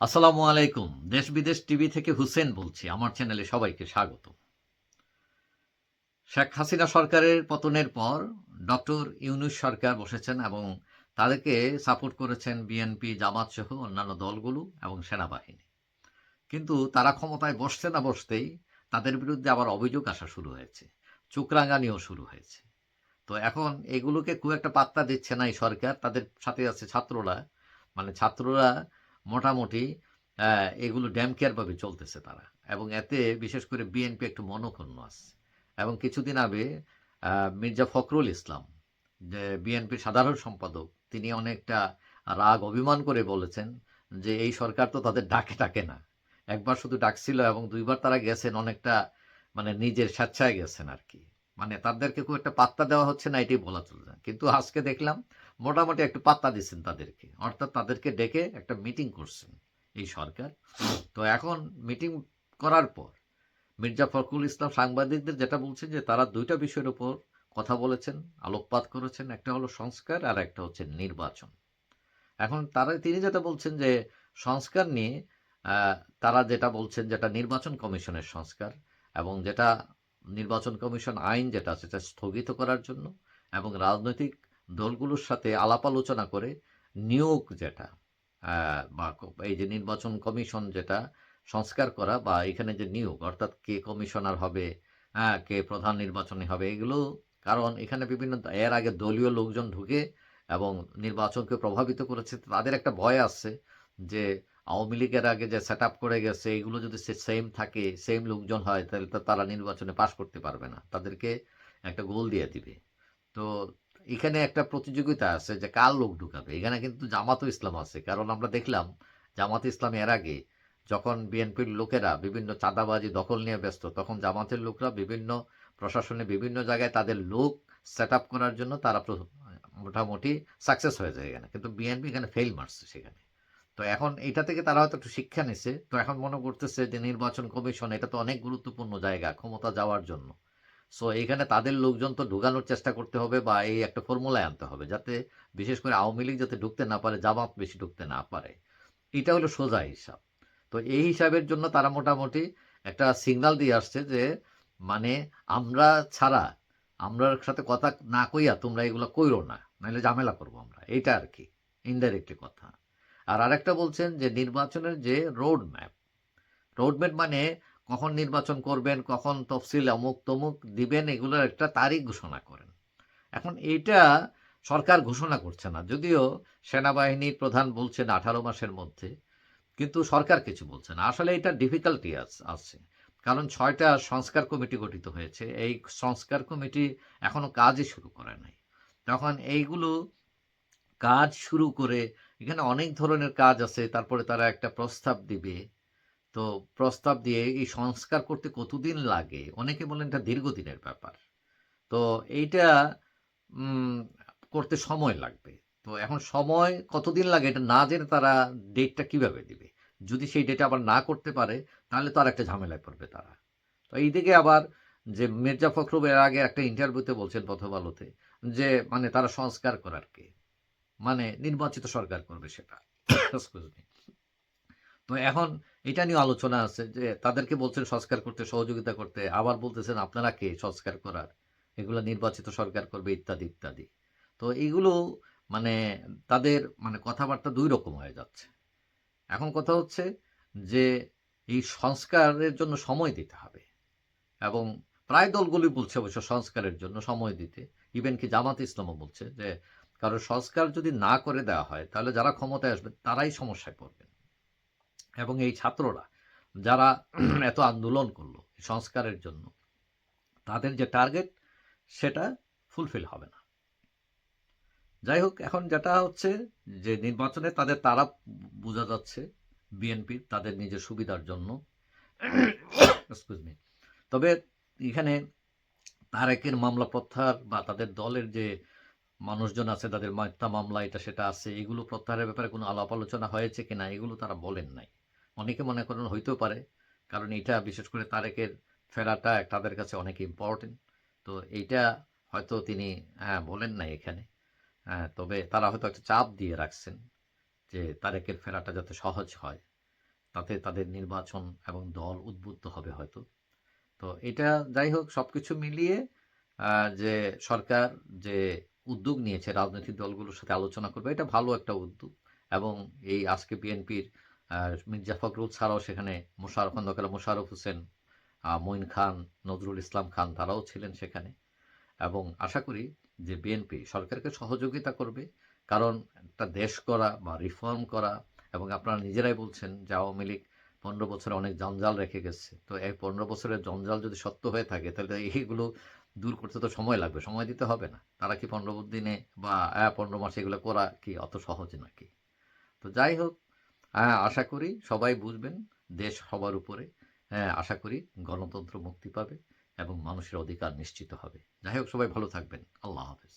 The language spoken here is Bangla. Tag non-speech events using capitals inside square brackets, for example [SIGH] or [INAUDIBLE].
আসসালামু আলাইকুম। দেশ বিদেশ টিভি থেকে হুসেন বলছি। আমার চ্যানেলে সবাইকে স্বাগত। শেখ হাসিনা সরকারের পতনের পর ডক্টর ইউনুস সরকার বসেছেন এবং তাদেরকে সাপোর্ট করেছেন বিএনপি জামাত সহ অন্যান্য দলগুলো এবং সেনাবাহিনী। কিন্তু তারা ক্ষমতায় বসছে না বসতেই তাদের বিরুদ্ধে আবার অভিযোগ আসা শুরু হয়েছে। চোখরাঙানিও শুরু হয়েছে। তো এখন এগুলোকে খুব একটা পাত্তা দিচ্ছে না এই সরকার। তাদের সাথে আছে ছাত্ররা। মানে ছাত্ররা মোটামুটি এগুলো ড্যাম কেয়ারভাবে চলতেছে তারা। এবং এতে বিশেষ করে বিএনপি একটু মনক্ষুণ্ণ আছে। এবং কিছুদিন আগে মির্জা ফখরুল ইসলাম, যে বিএনপির সাধারণ সম্পাদক, তিনি অনেকটা রাগ অভিমান করে বলেছেন যে এই সরকার তো তাদের ডাকে ডাকে না। একবার শুধু ডাকছিল এবং দুইবার তারা গেছেন, অনেকটা মানে নিজের স্বেচ্ছায় গেছেন আর কি। মানে তাদেরকে খুব একটা পাত্তা দেওয়া হচ্ছে না, এটাই বলা চলছে কিন্তু আজকে দেখলাম মোটামুটি একটু পাত্তা দিচ্ছেন তাদেরকে। অর্থাৎ তাদেরকে ডেকে একটা মিটিং করছেন এই সরকার। তো এখন মিটিং করার পর মির্জা ফখরুল ইসলাম সাংবাদিকদের যেটা বলছেন যে তারা দুইটা বিষয়ের উপর কথা বলেছেন, আলোকপাত করেছেন। একটা হলো সংস্কার আর একটা হচ্ছে নির্বাচন। এখন তারা, তিনি যেটা বলছেন যে সংস্কার নিয়ে তারা যেটা বলছেন যেটা নির্বাচন কমিশনের সংস্কার এবং যেটা নির্বাচন কমিশন আইন যেটা সেটা স্থগিত করার জন্য এবং রাজনৈতিক দলগুলোর সাথে আলাপ আলোচনা করে নিয়োগ যেটা বা এই যে নির্বাচন কমিশন যেটা সংস্কার করা বা এখানে যে নিয়োগ, অর্থাৎ কে কমিশনার হবে হ্যাঁ কে প্রধান নির্বাচনী হবে, এগুলো, কারণ এখানে বিভিন্ন, এর আগে দলীয় লোকজন ঢুকে এবং নির্বাচনকে প্রভাবিত করেছে, তাদের একটা ভয় আছে যে আওয়ামী লীগের আগে যে সেট আপ করে গেছে, এগুলো যদি সেম থাকে সেম লোকজন হয়, তাহলে তো তারা নির্বাচনে পাশ করতে পারবে না। তাদেরকে একটা গোল দিয়ে দিবে। তো এখানে একটা প্রতিযোগিতা আছে যে কার লোক ঢুকাবে? এখানে কিন্তু জামাতও ইসলাম আছে। কারণ আমরা দেখলাম জামাত ইসলাম এর আগে যখন বিএনপির লোকেরা বিভিন্ন চাঁদাবাজি, দখল নিয়ে ব্যস্ত, তখন জামাতের লোকরা বিভিন্ন প্রশাসনে বিভিন্ন জায়গায় তাদের লোক সেট আপ করার জন্য তারা মোটামুটি সাকসেস হয়ে যায় এখানে। কিন্তু বিএনপি এখানে ফেল মারছে সেখানে। তো এখন এটা থেকে তারা হয়তো একটু শিক্ষা নিছে। তো এখন মনে করতেছে যে নির্বাচন কমিশন এটা তো অনেক গুরুত্বপূর্ণ জায়গা ক্ষমতা যাওয়ার জন্য। সো এখানে তাদের লোকজন তো ঢুকানোর চেষ্টা করতে হবে বা এই একটা ফর্মুলায় আনতে হবে যাতে বিশেষ করে আওয়ামী লীগ যাতে ঢুকতে না পারে, জামাত বেশি ঢুকতে না পারে। এটা হলো সোজা হিসাব। তো এই হিসাবের জন্য তারা মোটামুটি একটা সিগন্যাল দিয়ে আসছে যে মানে আমরা ছাড়া আমরার সাথে কথা না কইয়া তোমরা এগুলো কইরো না, নাহলে ঝামেলা করব আমরা। এটা আর কি ইনডাইরেক্টলি কথা। আর আরেকটা বলছেন যে, নির্বাচনের যে রোড ম্যাপ রোড ম্যাপ মানে কখন নির্বাচন করবেন, কখন তফসিল অমুক তমুক দিবেন, এগুলোর একটা তারিখ ঘোষণা করেন। এখন এইটা সরকার ঘোষণা করছে না। যদিও সেনাবাহিনীর প্রধান বলছেন আঠারো মাসের মধ্যে, কিন্তু সরকার কিছু বলছে না। আসলে এটা ডিফিকাল্টি আছে। কারণ ছয়টা সংস্কার কমিটি গঠিত হয়েছে। এই সংস্কার কমিটি এখনও কাজই শুরু করে নাই। তখন এইগুলো কাজ শুরু করে এখানে অনেক ধরনের কাজ আছে, তারপরে তারা একটা প্রস্তাব দিবে। তো প্রস্তাব দিয়ে এই সংস্কার করতে কতদিন লাগে? অনেকে বলেন এটা দীর্ঘদিনের ব্যাপার। তো এইটা করতে সময় লাগবে। তো এখন সময় কতদিন লাগে এটা না জেনে তারা ডেটটা কীভাবে দিবে? যদি সেই ডেটা আবার না করতে পারে, তাহলে তো আর একটা ঝামেলায় পড়বে তারা। তো এইদিকে আবার যে মির্জা ফখরুল এর আগে একটা ইন্টারভিউতে বলছেন প্রথম আলোতে যে মানে তারা সংস্কার করার কে? মানে নির্বাচিত সরকার করবে সেটা. [COUGHS] তো এখন এটা নিয়ে আলোচনা আছে যে তাদেরকে বলছেন সংস্কার করতে, সহযোগিতা করতে, আবার বলতেছেন আপনারা কে সংস্কার করার? এগুলো নির্বাচিত সরকার করবে, ইত্যাদি ইত্যাদি। তো এইগুলো মানে তাদের মানে কথাবার্তা দুই রকম হয়ে যাচ্ছে। এখন কথা হচ্ছে যে এই সংস্কারের জন্য সময় দিতে হবে। এবং প্রায় দলগুলি বলছে অবশ্য সংস্কারের জন্য সময় দিতে। ইভেন কি জামাত ইসলামও বলছে যে কারণ সংস্কার যদি না করে দেওয়া হয়, তাহলে যারা ক্ষমতায় আসবে তারাই সমস্যায় পড়বেন। এবং এই ছাত্ররা যারা [CLEARS THROAT] এত আন্দোলন করল সংস্কারের জন্য, তাদের যে টার্গেট সেটা ফুলফিল হবে না। যাই হোক, এখন যেটা হচ্ছে যে নির্বাচনে তাদের তারা বোঝা যাচ্ছে বিএনপি তাদের নিজের সুবিধার জন্য। [COUGHS] Me. তবে এখানে তারেকের মামলা প্রত্যাহার বা তাদের দলের যে মানুষজন আছে, তাদের মিথ্যা মামলা, এটা সেটা আছে, এগুলো প্রত্যাহারের ব্যাপারে কোনো আলাপ আলোচনা হয়েছে কিনা, এগুলো তারা বলেন নাই। অনেকে মনে করেন হইতেও পারে, কারণ এটা বিশেষ করে তারেকের ফেরাটা তাদের কাছে অনেক ইম্পর্টেন্ট তো এইটা হয়তো তিনি হ্যাঁ বলেন নাই এখানে। হ্যাঁ তবে তারা হয়তো একটা চাপ দিয়ে রাখছেন যে তারেকের ফেরাটা যাতে সহজ হয়। তাতে তাদের নির্বাচন এবং দল উদ্বুদ্ধ হবে হয়তো। তো এটা যাই হোক সব কিছু মিলিয়ে যে সরকার যে উদ্যোগ নিয়েছে রাজনৈতিক দলগুলোর সাথে আলোচনা করবে, এটা ভালো একটা উদ্যোগ। এবং এই আজকে বিএনপির মির্জা ফখরুল ছাড়াও সেখানে মোশারফ খন্দকার মোশারফ হোসেন মঈন খান, নজরুল ইসলাম খান তারাও ছিলেন সেখানে। এবং আশা করি যে বিএনপি সরকারকে সহযোগিতা করবে, কারণ একটা দেশ করা বা রিফর্ম করা, এবং আপনারা নিজেরাই বলছেন যে আওয়ামী লীগ পনেরো বছরে অনেক জঞ্জাল রেখে গেছে। তো এই পনেরো বছরের জঞ্জাল যদি সত্য হয়ে থাকে, তাহলে এইগুলো দূর করতে তো সময় লাগবে, সময় দিতে হবে না। তারা কি পনেরো দিনে বা পনেরো মাসে এগুলো করা কি অত সহজ নাকি? তো যাই হোক হ্যাঁ আশা করি সবাই বুঝবেন, দেশ হবার উপরে। হ্যাঁ আশা করি গণতন্ত্র মুক্তি পাবে এবং মানুষের অধিকার নিশ্চিত হবে। যাই হোক, সবাই ভালো থাকবেন। আল্লাহ হাফেজ।